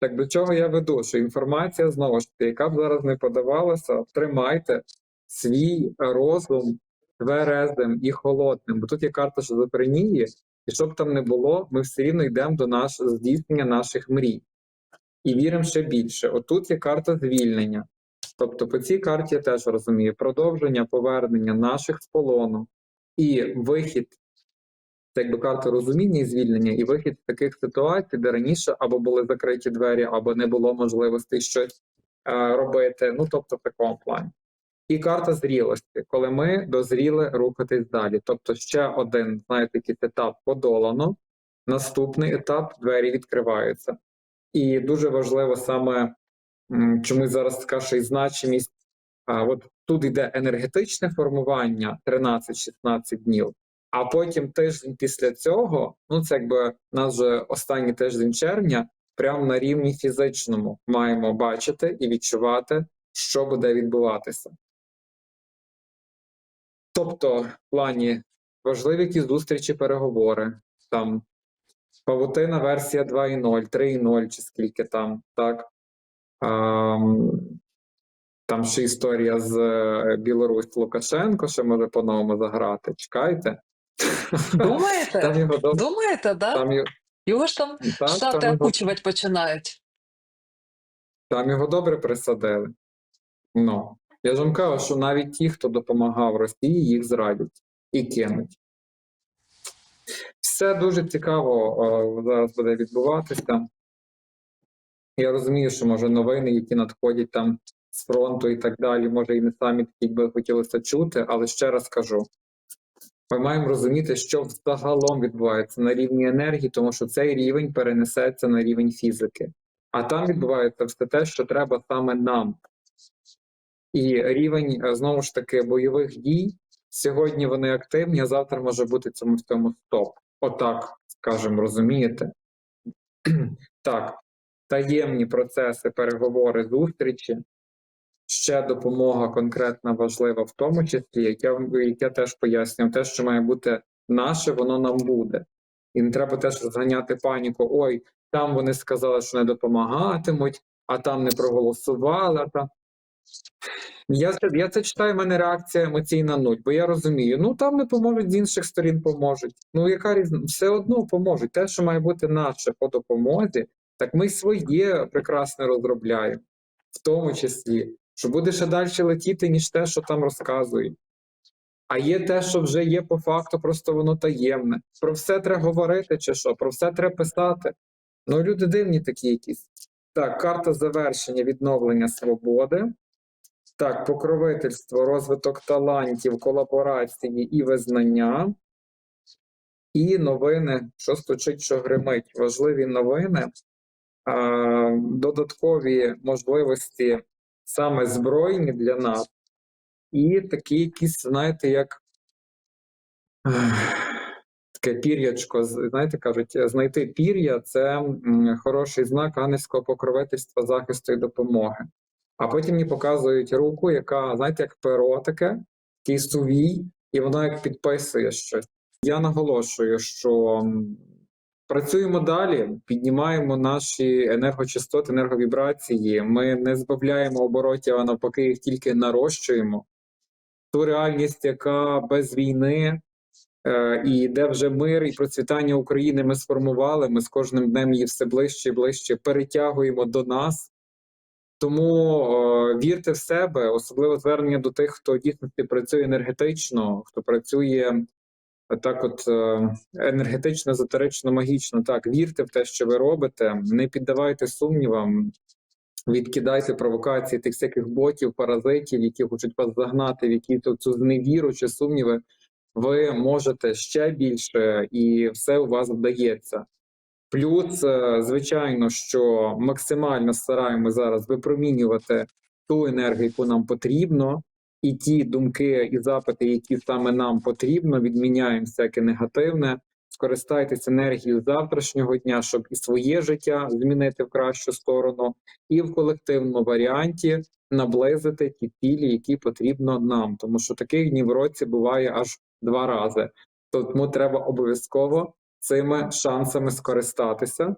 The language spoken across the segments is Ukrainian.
Так до чого я веду? Що інформація знову ж таки, яка б зараз не подавалася, тримайте свій розум тверезим і холодним. Бо тут є карта шизофренії, і щоб там не було, ми все рівно йдемо до наш, здійснення наших мрій. І віримо ще більше. Отут є карта звільнення. Тобто по цій карті я теж розумію продовження повернення наших з полону і вихід, це якби карта розуміння і звільнення, і вихід з таких ситуацій, де раніше або були закриті двері, або не було можливості щось е, робити. Ну тобто в такому плані. І карта зрілості, коли ми дозріли рухатись далі. Тобто, ще один, знаєте, якийсь етап подолано, наступний етап двері відкриваються. І дуже важливо саме м, чомусь зараз ще й значимість. А от тут йде енергетичне формування 13-16 днів, а потім тиждень після цього, ну це якби нас вже останній тиждень червня, прямо на рівні фізичному маємо бачити і відчувати, що буде відбуватися. Тобто, в плані важливі якісь зустрічі, переговори, там павутина версія 2.0, 3.0 чи скільки там, так. Ам, там ще історія з е, Білорусь Лукашенко, що може по-новому заграти. Чекайте. Там Думаєте? його доб- Думаєте, да? там, його- Його ж там так, штати там, його, окучувати починають. там його добре присадили. Ну, я ж вам кажу, що навіть ті, хто допомагав Росії, їх зрадять і кинуть. Все дуже цікаво е, зараз буде відбуватися. Я розумію, що може новини, які надходять там з фронту і так далі, може і не самі такі би хотілося чути, але ще раз кажу: ми маємо розуміти, що взагалом відбувається на рівні енергії, тому що цей рівень перенесеться на рівень фізики. А там відбувається все те, що треба саме нам. І рівень е, знову ж таки бойових дій. Сьогодні вони активні, а завтра може бути цьому всьому стоп. Отак, скажемо, розумієте? так, таємні процеси, переговори, зустрічі. Ще допомога конкретна важлива, в тому числі, як я, як я теж пояснював, те, що має бути наше, воно нам буде. І не треба теж розганяти паніку. Ой, там вони сказали, що не допомагатимуть, а там не проголосували. А там... Я, це- я це читаю, в мене реакція емоційна нуль, бо я розумію, ну там не поможуть, з інших сторін поможуть. Ну яка різниця? Все одно поможуть. Те, що має бути наше по допомозі, так ми своє прекрасно розробляємо, в тому числі, що буде ще далі летіти, ніж те, що там розказують. А є те, що вже є по факту, просто воно таємне. Про все треба говорити, чи що, про все треба писати. Ну, люди дивні такі якісь. Так, карта завершення, відновлення свободи. Так, покровительство, розвиток талантів, колаборації і визнання. І новини, що стучить, що гримить. Важливі новини, додаткові можливості саме збройні для нас, і такі якісь, знаєте, як таке пір'ячко, знаєте, кажуть, знайти пір'я це хороший знак ангельського покровительства, захисту і допомоги. А потім мені показують руку, яка, знаєте, як перо таке, такий сувій, і воно як підписує щось. Я наголошую, що працюємо далі, піднімаємо наші енергочастоти, енерговібрації. Ми не збавляємо оборотів, а навпаки, їх тільки нарощуємо. Ту реальність, яка без війни е, і де вже мир і процвітання України ми сформували, ми з кожним днем її все ближче і ближче перетягуємо до нас. Тому е, вірте в себе, особливо звернення до тих, хто дійсно працює енергетично, хто працює так, от е, енергетично, езотерично, магічно. Так, вірте в те, що ви робите, не піддавайте сумнівам, відкидайте провокації тих всяких ботів, паразитів, які хочуть вас загнати в якісь цю зневіру чи сумніви. Ви можете ще більше, і все у вас вдається. Плюс, е, звичайно, що максимально стараємося зараз випромінювати ту енергію, яку нам потрібно, і ті думки і запити, які саме нам потрібно, відміняємо всяке негативне. Скористайтесь енергією завтрашнього дня, щоб і своє життя змінити в кращу сторону, і в колективному варіанті наблизити ті цілі, які потрібно нам. Тому що таких днів в році буває аж два рази. Тому треба обов'язково цими шансами скористатися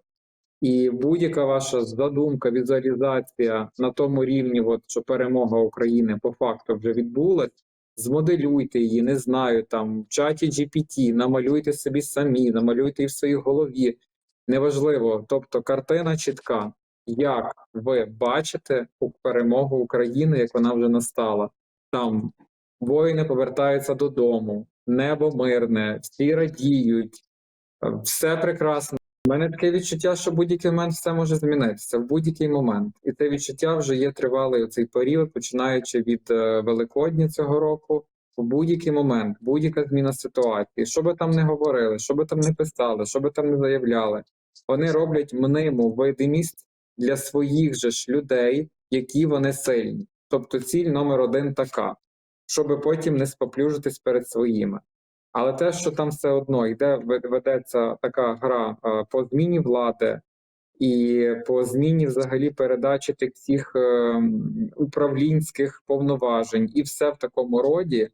І будь-яка ваша задумка, візуалізація на тому рівні, от, що перемога України по факту вже відбулась, змоделюйте її, не знаю, там в чаті GPT, намалюйте собі самі, намалюйте її в своїй голові. Неважливо, тобто картина чітка, як ви бачите перемогу України, як вона вже настала. Там воїни повертаються додому, небо мирне, всі радіють, е, все прекрасно. У мене таке відчуття, що в будь-який момент все може змінитися в будь-який момент. І це відчуття вже є тривалий цей період, починаючи від е, Великодня цього року. В будь-який момент, будь-яка зміна ситуації, що би там не говорили, що би там не писали, що би там не заявляли, вони роблять мниму видимість для своїх же ж людей, які вони сильні. Тобто ціль номер один така, щоб потім не споплюжитись перед своїми. Але те, що там все одно йде, ведеться така гра е, по зміні влади і по зміні взагалі передачі тих всіх е, управлінських повноважень, і все в такому роді.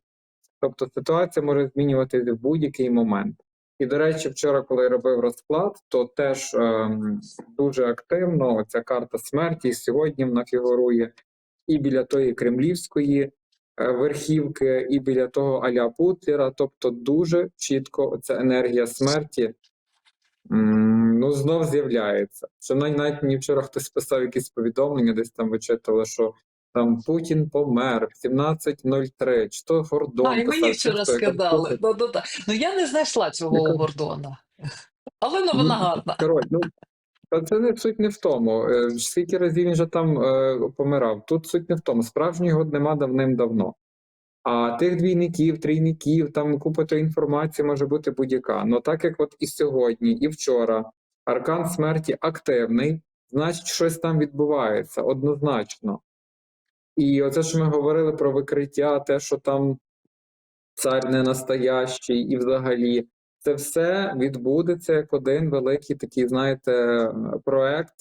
Тобто ситуація може змінюватися в будь-який момент. І, до речі, вчора, коли я робив розклад, то теж ем, дуже активно ця карта смерті сьогодні вона фігурує і біля тої кремлівської е, верхівки, і біля того Аля Путлера. Тобто, дуже чітко ця енергія смерті ну, знов з'являється. Що навіть, мені вчора хтось писав якісь повідомлення, десь там вичитували, що там Путін помер в 17.03, чи то Гордон. А, і мені вчора. Сказали. Ну, ну, ну я не знайшла цього Гордона. Але новина гарна. Король, ну, та це не суть не в тому. Е, Скільки разів він же там е, помирав. Тут суть не в тому. Справжнього нема давним-давно. А тих двійників, трійників, там купа тої інформації може бути будь-яка. Ну так як от і сьогодні, і вчора аркан смерті активний, значить, щось там відбувається однозначно. І оце, що ми говорили про викриття, те, що там цар не настоящий, і взагалі, це все відбудеться як один великий такий, знаєте, проект,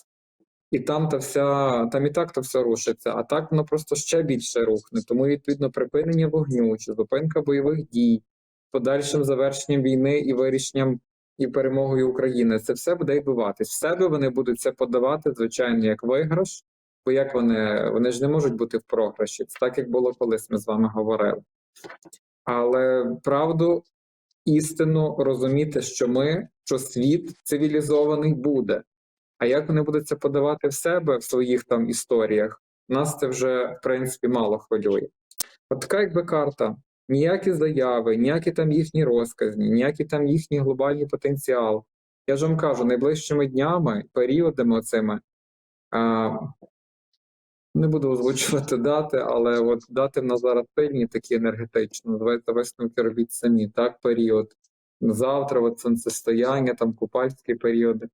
і там та вся, там і так то все рушиться, а так воно просто ще більше рухне. Тому, відповідно, припинення вогню чи зупинка бойових дій, подальшим завершенням війни і вирішенням і перемогою України. Це все буде відбуватись. В себе вони будуть це подавати, звичайно, як виграш, бо як вони, вони ж не можуть бути в програші. Це так, як було колись ми з вами говорили. Але правду, істину розуміти, що ми, що світ цивілізований буде. А як вони будуть це подавати в себе в своїх там історіях, нас це вже в принципі мало хвилює. От така якби карта. Ніякі заяви, ніякі там їхні розказні, ніякий там їхній глобальний потенціал. Я ж вам кажу, найближчими днями, періодами оцими, не буду озвучувати дати, але от дати в нас зараз сильні такі енергетичні, називається висновки робіть самі, так, період. Завтра, от сонцестояння, там купальські періоди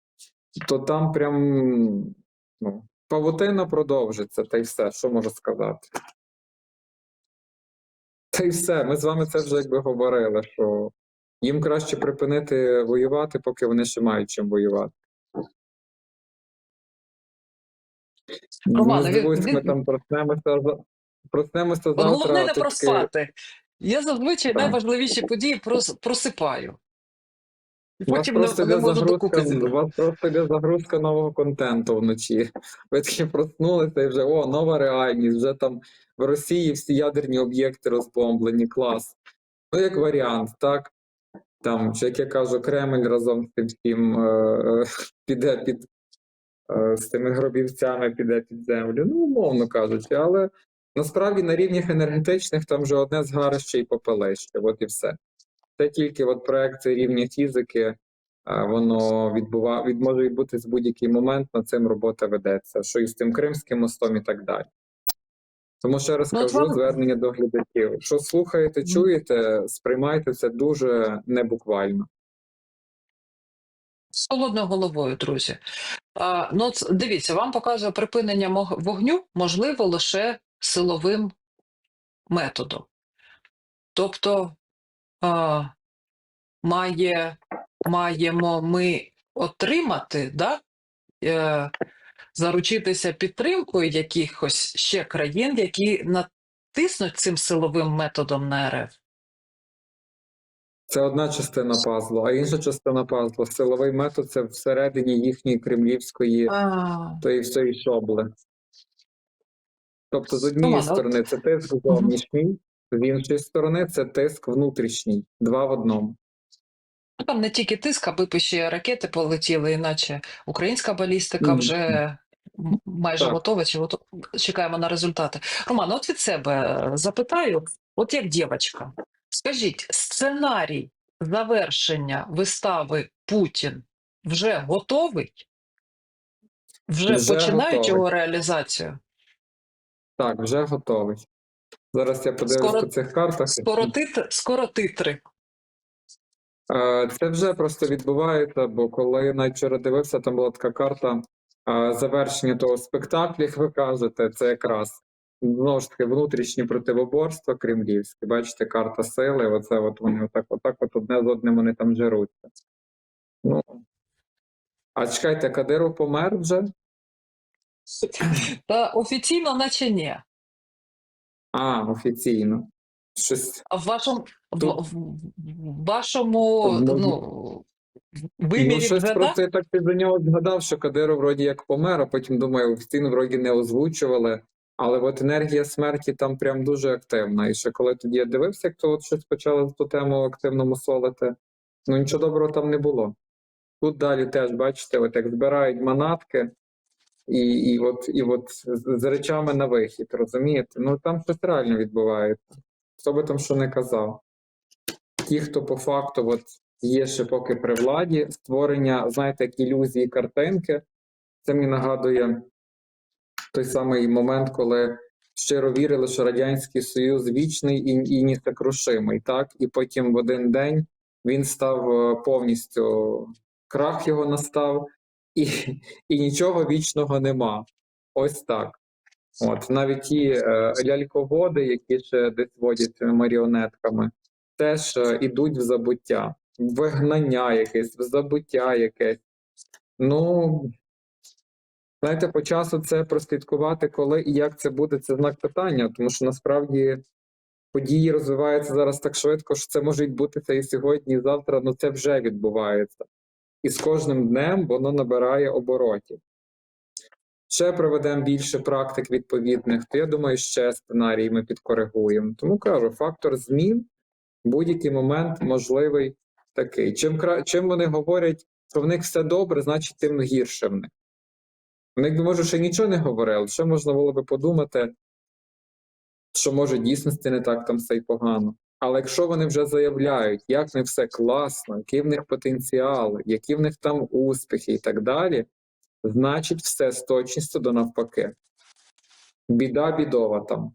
то там прям ну, павутина продовжиться, та й все, що можу сказати. Та й все. Ми з вами це вже якби говорили, що їм краще припинити воювати, поки вони ще мають чим воювати. Романе, не здивуюсь, він- ми там проснемося, за- проснемося завтра. головне не тільки- проспати. Я зазвичай Так. найважливіші події прос- просипаю. І У вас потім не, просто не йде можу загрузка, у зібрати. вас просто йде загрузка нового контенту вночі. Ви такі проснулися і вже о, нова реальність. Вже там в Росії всі ядерні об'єкти розбомблені, клас. Ну, як варіант, так? Там, чи як я кажу, Кремль разом з тим всім е, е, піде під з тими гробівцями, піде під землю. Ну, умовно кажучи, але насправді на рівнях енергетичних там вже одне згарище і попелище, от і все. Це тільки от проекція рівня фізики, воно відбува... від... може відбутись в будь-який момент, над цим робота ведеться, що і з тим Кримським мостом і так далі. Тому ще раз Ну, кажу звернення до глядачів. Що слухаєте, чуєте, сприймайте це дуже небуквально. З холодною головою, друзі. А, ну, дивіться, вам показує припинення вогню можливо лише силовим методом. Тобто а, має, маємо ми отримати, да, е, заручитися підтримкою якихось ще країн, які натиснуть цим силовим методом на РФ. Це одна частина пазлу, а інша частина пазлу силовий метод це всередині їхньої кремлівської тої всієї шобли. Тобто, з однієї Романе, сторони це тиск зовнішній, з іншої сторони це тиск внутрішній, два в одному. ну, там не тільки тиск, аби ще ракети полетіли, іначе українська балістика Мгм. вже м- майже Так. готова, чи готова. чекаємо на результати. Роман, от від себе е, запитаю, от як дівчинка, скажіть, сценарій завершення вистави Путін вже готовий? Вже, Вже починають готовий. його реалізацію? Так, вже готовий. Зараз я подивлюсь Скоро- по цих картах. Скоро, титр, скоро титри. Е, Це вже просто відбувається, бо коли я навіть вчора дивився, там була така карта е, завершення того спектаклю, як ви кажете, це якраз знову ж таки внутрішнє противоборство кремлівське. Бачите, карта сили, оце от вони отак, отак, от одне з одним вони там жеруться. Ну, а чекайте, Кадиров помер вже? Та офіційно, наче ні. А, офіційно. Щось. А в вашому, Тут- в, в вашому Ну, ну, Ну, щось да? я так до нього згадав, що Кадиров вроді як помер, а потім думаю, офіційно вроді не озвучували. Але от енергія смерті там прям дуже активна. І ще коли тоді я дивився, як то от щось почали ту тему активно мусолити, ну нічого доброго там не було. Тут далі теж, бачите, от як збирають манатки, і, і, от, і от з, речами на вихід, розумієте? Ну там щось реально відбувається. Хто би там що не казав. Ті, хто по факту от, є ще поки при владі, створення, знаєте, як ілюзії картинки, це мені нагадує той самий момент, коли щиро вірили, що Радянський Союз вічний і, і несокрушимий, так? І потім в один день він став е, повністю крах його настав, і, і нічого вічного нема. Ось так. От навіть ті е, ляльководи, які ще десь водять маріонетками, теж е, ідуть в забуття, вигнання якесь, в забуття якесь. Ну, знаєте, по часу це прослідкувати, коли і як це буде, це знак питання, тому що насправді події розвиваються зараз так швидко, що це може відбутися і сьогодні, і завтра, ну це вже відбувається. І з кожним днем воно набирає оборотів. Ще проведемо більше практик відповідних, то я думаю, ще сценарій ми підкоригуємо. Тому кажу, фактор змін в будь-який момент можливий такий. Чим. Чим вони говорять, що в них все добре, значить тим гірше в них. В них, може, ще нічого не говорили, ще можна було би подумати, що може дійсності не так там все й погано. Але якщо вони вже заявляють, як них все класно, який в них потенціал, які в них там успіхи і так далі, значить все з точністю до навпаки. Біда бідова там.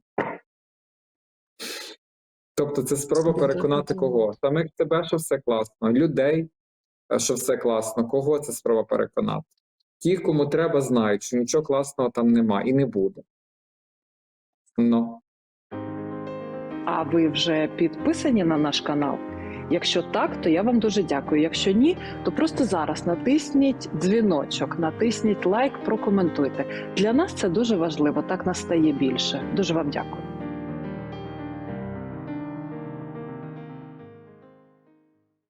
Тобто це спроба переконати кого? Самих себе, що все класно, людей, що все класно. Кого це спроба переконати? Ті, кому треба, знають, що нічого класного там нема і не буде. Ну. А ви вже підписані на наш канал? Якщо так, то я вам дуже дякую. Якщо ні, то просто зараз натисніть дзвіночок, натисніть лайк, прокоментуйте. Для нас це дуже важливо. Так нас стає більше. Дуже вам дякую.